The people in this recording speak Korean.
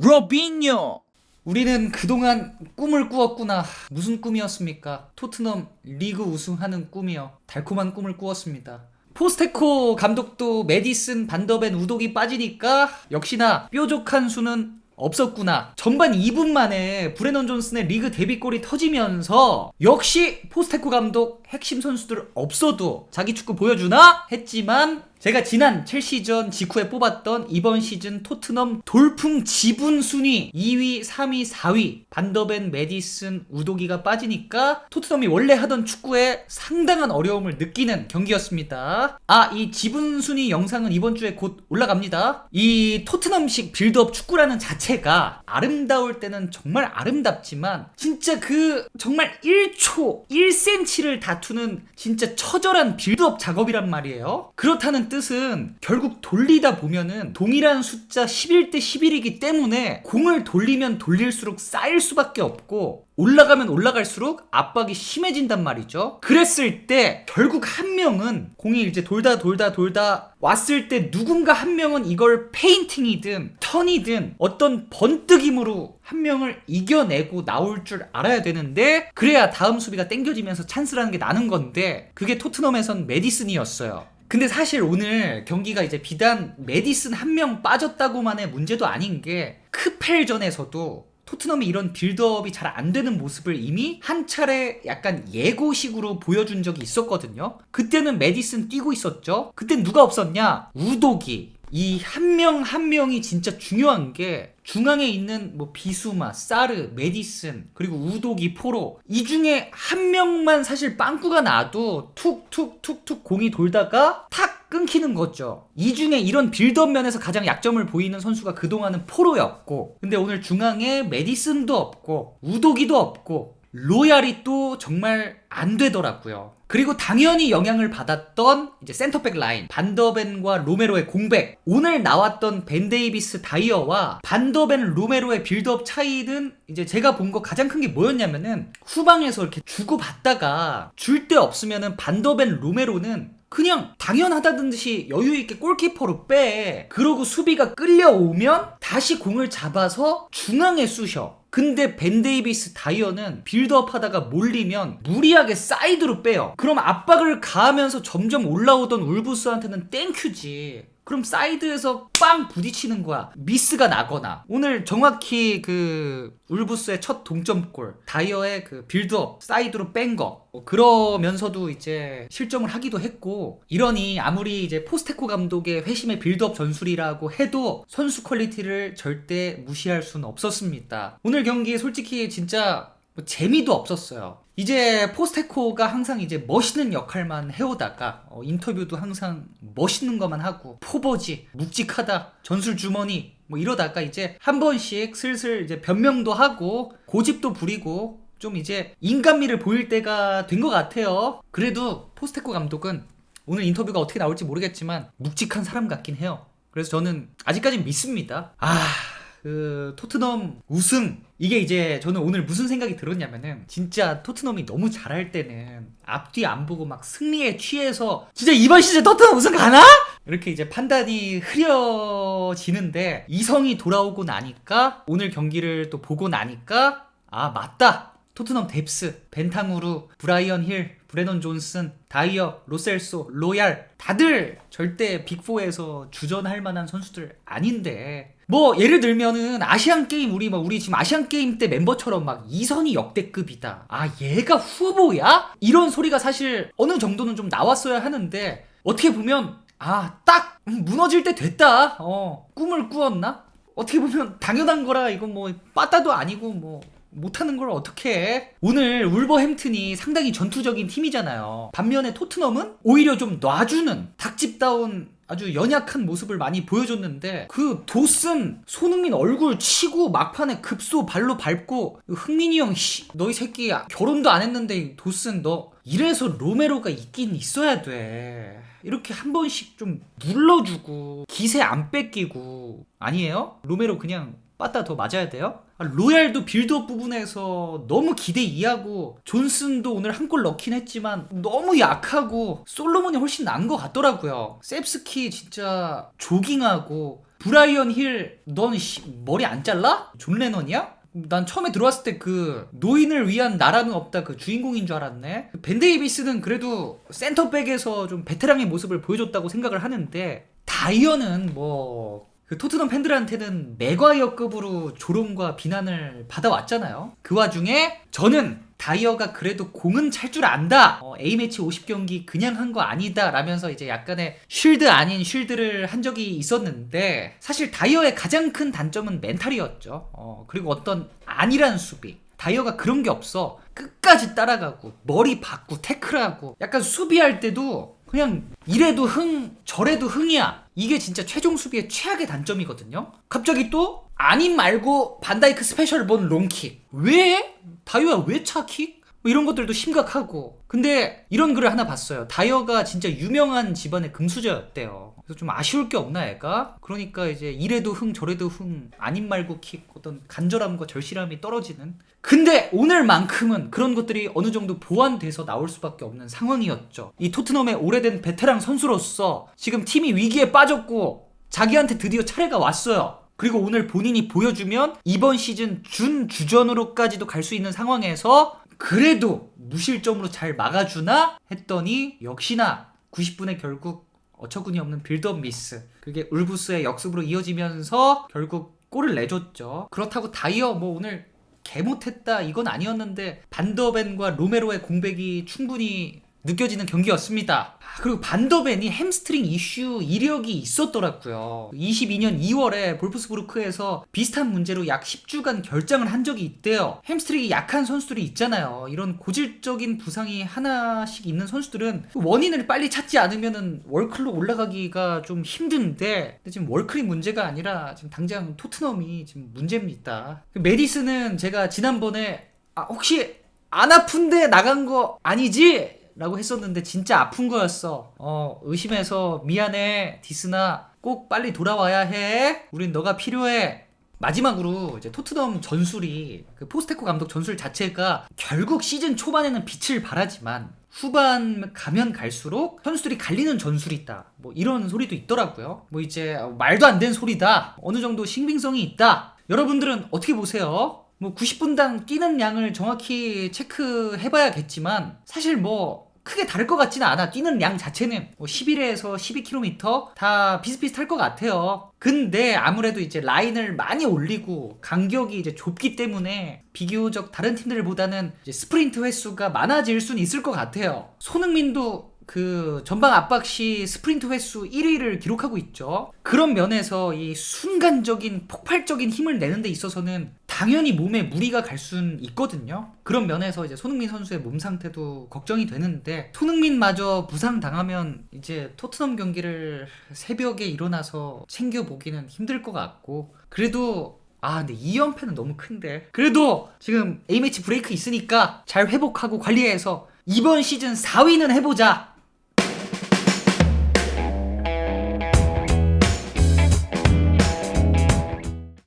로빈요. 우리는 그동안 꿈을 꾸었구나. 무슨 꿈이었습니까? 토트넘 리그 우승하는 꿈이요. 달콤한 꿈을 꾸었습니다. 포스테코 감독도 메디슨, 반더벤, 우독이 빠지니까 역시나 뾰족한 수는 없었구나. 전반 2분 만에 브레넌 존슨의 리그 데뷔골이 터지면서 역시 포스테코 감독 핵심 선수들 없어도 자기 축구 보여주나 했지만 제가 지난 첼시전 직후에 뽑았던 이번 시즌 토트넘 돌풍 지분 순위 2위, 3위, 4위 반더벤, 메디슨, 우도기가 빠지니까 토트넘이 원래 하던 축구에 상당한 어려움을 느끼는 경기였습니다. 아, 이 지분 순위 영상은 이번 주에 곧 올라갑니다. 이 토트넘식 빌드업 축구라는 자체가 아름다울 때는 정말 아름답지만 진짜 그 정말 1초, 1cm를 다투는 진짜 처절한 빌드업 작업이란 말이에요. 그렇다는 뜻은 결국 돌리다 보면은 동일한 숫자 11대 11이기 때문에 공을 돌리면 돌릴수록 쌓일 수밖에 없고 올라가면 올라갈수록 압박이 심해진단 말이죠. 그랬을 때 결국 한 명은 공이 이제 돌다 돌다 돌다 왔을 때 누군가 한 명은 이걸 페인팅이든 턴이든 어떤 번뜩임으로 한 명을 이겨내고 나올 줄 알아야 되는데 그래야 다음 수비가 땡겨지면서 찬스라는 게 나는 건데 그게 토트넘에선 메디슨이었어요. 근데 사실 오늘 경기가 이제 비단 메디슨 한 명 빠졌다고만의 문제도 아닌 게 크펠전에서도 토트넘이 이런 빌드업이 잘 안 되는 모습을 이미 한 차례 약간 예고식으로 보여준 적이 있었거든요. 그때는 메디슨 뛰고 있었죠. 그땐 누가 없었냐? 우독이. 이 한 명 한 명이 진짜 중요한 게 중앙에 있는 뭐 비수마, 사르, 메디슨, 그리고 우독이 포로 이 중에 한 명만 사실 빵꾸가 나도 툭툭툭툭 공이 돌다가 탁 끊기는 거죠. 이 중에 이런 빌드업 면에서 가장 약점을 보이는 선수가 그동안은 포로였고 근데 오늘 중앙에 메디슨도 없고 우독이도 없고 로얄이 또 정말 안 되더라고요. 그리고 당연히 영향을 받았던 이제 센터백 라인 반더벤과 로메로의 공백 오늘 나왔던 벤 데이비스 다이어와 반더벤 로메로의 빌드업 차이는 이제 제가 본 거 가장 큰 게 뭐였냐면은 후방에서 이렇게 주고 받다가 줄 데 없으면은 반더벤 로메로는 그냥 당연하다는 듯이 여유 있게 골키퍼로 빼. 그러고 수비가 끌려오면 다시 공을 잡아서 중앙에 쑤셔. 근데 벤 데이비스 다이어는 빌드업 하다가 몰리면 무리하게 사이드로 빼요. 그럼 압박을 가하면서 점점 올라오던 울브스한테는 땡큐지. 그럼 사이드에서 빵 부딪히는 거야. 미스가 나거나. 오늘 정확히 그 울브스의 첫 동점골, 다이어의 그 빌드업, 사이드로 뺀 거. 어, 그러면서도 이제 실점을 하기도 했고, 이러니 아무리 이제 포스테코 감독의 회심의 빌드업 전술이라고 해도 선수 퀄리티를 절대 무시할 수는 없었습니다. 오늘 경기 솔직히 진짜 뭐 재미도 없었어요. 이제 포스테코가 항상 이제 멋있는 역할만 해오다가 어, 인터뷰도 항상 멋있는 것만 하고 포버지 묵직하다 전술 주머니 뭐 이러다가 이제 한 번씩 슬슬 이제 변명도 하고 고집도 부리고 좀 이제 인간미를 보일 때가 된 것 같아요. 그래도 포스테코 감독은 오늘 인터뷰가 어떻게 나올지 모르겠지만 묵직한 사람 같긴 해요. 그래서 저는 아직까진 믿습니다. 아. 그 토트넘 우승 이게 이제 저는 오늘 무슨 생각이 들었냐면은 진짜 토트넘이 너무 잘할 때는 앞뒤 안 보고 막 승리에 취해서 진짜 이번 시즌 토트넘 우승 가나? 이렇게 이제 판단이 흐려지는데 이성이 돌아오고 나니까 오늘 경기를 또 보고 나니까 아 맞다 토트넘 뎁스 벤탕우루 브라이언 힐 브레넌 존슨 다이어 로셀소 로얄 다들 절대 빅4에서 주전할 만한 선수들 아닌데 뭐 예를 들면은 아시안 게임 우리 막 우리 지금 아시안 게임 때 멤버처럼 막 이선이 역대급이다. 아 얘가 후보야? 이런 소리가 사실 어느 정도는 좀 나왔어야 하는데 어떻게 보면 아딱 음, 무너질 때 됐다. 어 꿈을 꾸었나? 어떻게 보면 당연한 거라 이건 뭐 빠따도 아니고 뭐 못하는 걸 어떻게 해? 오늘 울버햄튼이 상당히 전투적인 팀이잖아요. 반면에 토트넘은 오히려 좀 놔주는 닭집다운 아주 연약한 모습을 많이 보여줬는데 그 도슨 손흥민 얼굴 치고 막판에 급소 발로 밟고 흥민이 형 씨, 너희 새끼 결혼도 안 했는데 도슨 너 이래서 로메로가 있긴 있어야 돼. 이렇게 한 번씩 좀 눌러주고 기세 안 뺏기고 아니에요? 로메로 그냥 빠따 더 맞아야 돼요? 아, 로얄도 빌드업 부분에서 너무 기대 이하고 존슨도 오늘 한 골 넣긴 했지만 너무 약하고 솔로몬이 훨씬 나은 것 같더라고요. 셉스키 진짜 조깅하고 브라이언 힐, 넌 씨, 머리 안 잘라? 존 레넌이야? 난 처음에 들어왔을 때 그 노인을 위한 나라는 없다 그 주인공인 줄 알았네. 벤 데이비스는 그래도 센터백에서 좀 베테랑의 모습을 보여줬다고 생각을 하는데 다이어는 뭐. 그 토트넘 팬들한테는 맥과이어급으로 조롱과 비난을 받아왔잖아요. 그 와중에 저는 다이어가 그래도 공은 찰 줄 안다. 어, A매치 50경기 그냥 한 거 아니다. 라면서 이제 약간의 쉴드 아닌 쉴드를 한 적이 있었는데 사실 다이어의 가장 큰 단점은 멘탈이었죠. 어, 그리고 어떤 안일한 수비. 다이어가 그런 게 없어. 끝까지 따라가고 머리 받고 태클하고 약간 수비할 때도 그냥 이래도 흥 저래도 흥이야. 이게 진짜 최종 수비의 최악의 단점이거든요. 갑자기 또 아님 말고 반다이크 스페셜 본 롱킥. 왜? 다이어야 왜 차킥? 뭐 이런 것들도 심각하고. 근데 이런 글을 하나 봤어요. 다이어가 진짜 유명한 집안의 금수저였대요. 그래서 좀 아쉬울 게 없나 애가? 그러니까 이제 이래도 흥 저래도 흥 아님 말고 킥 어떤 간절함과 절실함이 떨어지는 근데 오늘만큼은 그런 것들이 어느 정도 보완돼서 나올 수밖에 없는 상황이었죠. 이 토트넘의 오래된 베테랑 선수로서 지금 팀이 위기에 빠졌고 자기한테 드디어 차례가 왔어요. 그리고 오늘 본인이 보여주면 이번 시즌 준 주전으로까지도 갈 수 있는 상황에서 그래도 무실점으로 잘 막아주나 했더니 역시나 90분에 결국 어처구니 없는 빌드업 미스. 그게 울부스의 역습으로 이어지면서 결국 골을 내줬죠. 그렇다고 다이어 뭐 오늘 개 못했다 이건 아니었는데 반더벤과 로메로의 공백이 충분히 느껴지는 경기였습니다. 아, 그리고 반더벤이 햄스트링 이슈 이력이 있었더라고요. 22년 2월에 볼프스부르크에서 비슷한 문제로 약 10주간 결장을 한 적이 있대요. 햄스트링이 약한 선수들이 있잖아요. 이런 고질적인 부상이 하나씩 있는 선수들은 원인을 빨리 찾지 않으면 월클로 올라가기가 좀 힘든데 지금 월클이 문제가 아니라 지금 당장 토트넘이 지금 문제입니다. 그 메디스는 제가 지난번에 아, 혹시 안 아픈데 나간 거 아니지? 라고 했었는데 진짜 아픈 거였어. 어, 의심해서 미안해. 디스나 꼭 빨리 돌아와야 해. 우린 너가 필요해. 마지막으로 이제 토트넘 전술이 그 포스테코 감독 전술 자체가 결국 시즌 초반에는 빛을 발하지만 후반 가면 갈수록 선수들이 갈리는 전술이 있다. 뭐 이런 소리도 있더라고요. 뭐 이제 말도 안 되는 소리다. 어느 정도 신빙성이 있다. 여러분들은 어떻게 보세요? 뭐 90분당 뛰는 양을 정확히 체크해봐야겠지만 사실 뭐 크게 다를 것 같지는 않아. 뛰는 양 자체는 뭐 11에서 12km 다 비슷비슷할 것 같아요. 근데 아무래도 이제 라인을 많이 올리고 간격이 이제 좁기 때문에 비교적 다른 팀들보다는 스프린트 횟수가 많아질 수는 있을 것 같아요. 손흥민도 그 전방 압박 시 스프린트 횟수 1위를 기록하고 있죠. 그런 면에서 이 순간적인 폭발적인 힘을 내는 데 있어서는 당연히 몸에 무리가 갈 수는 있거든요. 그런 면에서 이제 손흥민 선수의 몸 상태도 걱정이 되는데 손흥민마저 부상 당하면 이제 토트넘 경기를 새벽에 일어나서 챙겨 보기는 힘들 것 같고 그래도 아, 근데 2연패는 너무 큰데. 그래도 지금 A매치 브레이크 있으니까 잘 회복하고 관리해서 이번 시즌 4위는 해보자.